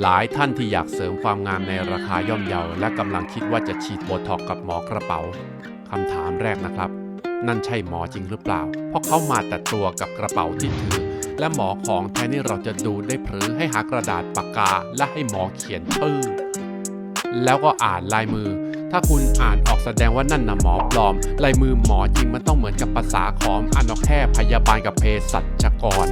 หลายท่านที่อยากเสริมความงามในราคาย่อมเยา และกำลังคิดว่าจะฉีดโบท็อกกับหมอกระเป๋าคำถามแรกนะครับ นั่นใช่หมอจริงหรือเปล่า เพราะเขามาแต่ตัวกับกระเป๋าที่ถือ และหมอของแท้นี่เราจะดูได้หรือให้หากระดาษปากกา และให้หมอเขียนชื่อแล้วก็อ่านลายมือ ถ้าคุณอ่านออกแสดงว่านั่นนะหมอปลอม ลายมือหมอจริงมันต้องเหมือนกับภาษาขอมอ่านอกแค่พยาบาลกับเภสัชกร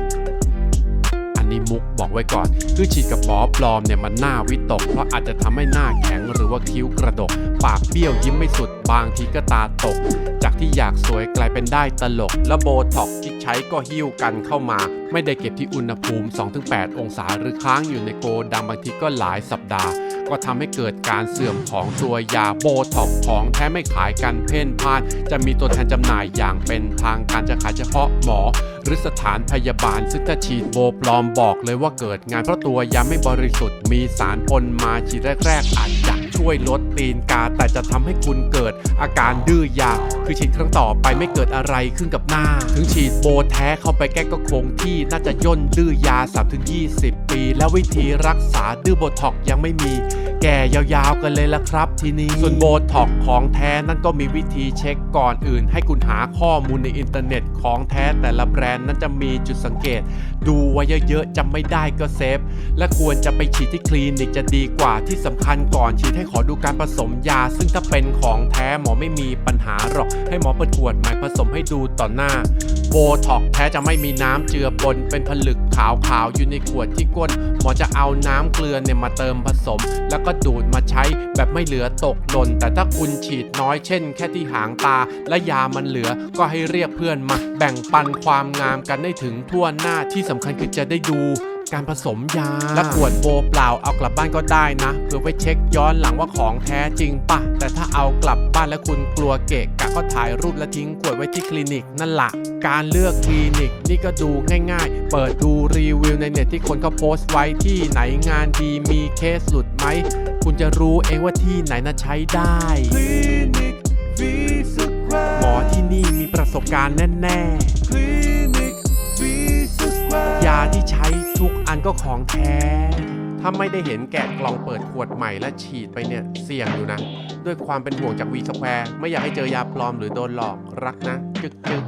นนี้มุกบอกไว้ก่อน คือฉีดกับหมอปลอมเนี่ยมันหน้าวิตก เพราะอาจจะทำให้หน้าแข็งหรือว่าคิ้วกระดก ปากเบี้ยวยิ้มไม่สุด บางทีก็ตาตก จากที่อยากสวยกลายเป็นได้ตลก และโบท็อกที่ใช้ก็หิ้วกันเข้ามา ไม่ได้เก็บที่อุณหภูมิ 2-8 องศาหรือค้างอยู่ในโกดังบางทีก็หลายสัปดาห์ก็ทำให้เกิดการเสื่อมของตัวยาโบท็อกของแท้ไม่ขายกันเพ่นพ่าน จะมีตัวแทนจำหน่ายอย่างเป็นทางการจะขายเฉพาะหมอ หรือสถานพยาบาลซึ่งถ้าฉีดโบปลอมบอกเลยว่าเกิดงานเพราะตัวยาไม่บริสุทธิ์มีสารปนมาฉีดแรกๆอาจจะช่วยลดตีนกา แต่จะทำให้คุณเกิดอาการดื้อยา คือฉีดครั้งต่อไปไม่เกิดอะไรขึ้นกับหน้า ถึงฉีดโบแท้เข้าไปแก้ก็คงที่น่าจะย่นดื้อยา 3-20 ปี แล้ววิธีรักษาดื้อโบท็อกยังไม่มี แก่ยาวๆกันเลยละครับทีนี้ ส่วนโบท็อกของแท้นั่นก็มีวิธีเช็คก่อนอื่น ให้คุณหาข้อมูลในอินเทอร์เน็ตของแท้แต่ละแบรนด์นั้นจะมีจุดสังเกต ดูไว้เยอะๆจำไม่ได้ก็เซฟ และควรจะไปฉีดที่คลินิกจะดีกว่าที่สำคัญก่อนฉีดให้ขอดูการผสมยา ซึ่งถ้าเป็นของแท้หมอไม่มีปัญหาหรอก ให้หมอเปิดขวดใหม่ผสมให้ดูต่อหน้าโบท็อกแท้จะไม่มีน้ำเจือปนเป็นผลึกขาวๆอยู่ในขวดที่ก้นหมอจะเอาน้ำเกลือเนี่ยมาเติมผสม แล้วก็ดูดมาใช้แบบไม่เหลือตกหล่น แต่ถ้าคุณฉีดน้อยเช่น แค่ที่หางตา และยามันเหลือก็ให้เรียกเพื่อนมา แบ่งปันความงามกันได้ถึงทั่วหน้าที่สำคัญคือจะได้ดู การผสมยา และขวดโบเปล่าเอากลับบ้านก็ได้นะเพื่อไว้เช็คย้อนหลังว่าของแท้จริงปะแต่ถ้าเอากลับบ้านแล้วคุณกลัวเกะกะก็ถ่ายรูปแล้วทิ้งขวดไว้ที่คลินิกนั่นละการเลือกคลินิกนี่ก็ดูง่ายๆ เปิดดูรีวิวในเน็ตที่คนเขาโพสต์ไว้ที่ไหนงานดีมีเคสหลุดไหม คุณจะรู้เองว่าที่ไหนน่ะใช้ได้คลินิกวีสควาหมอที่นี่มีประสบการณ์แน่ค ของแท้ ถ้าไม่ได้เห็นแกะกล่องเปิดขวดใหม่และฉีดไปเนี่ย เสี่ยงอยู่นะ ด้วยความเป็นห่วงจากวีสแควร์ไม่อยากให้เจอยาปลอมหรือโดนหลอกรักนะ จึกจึก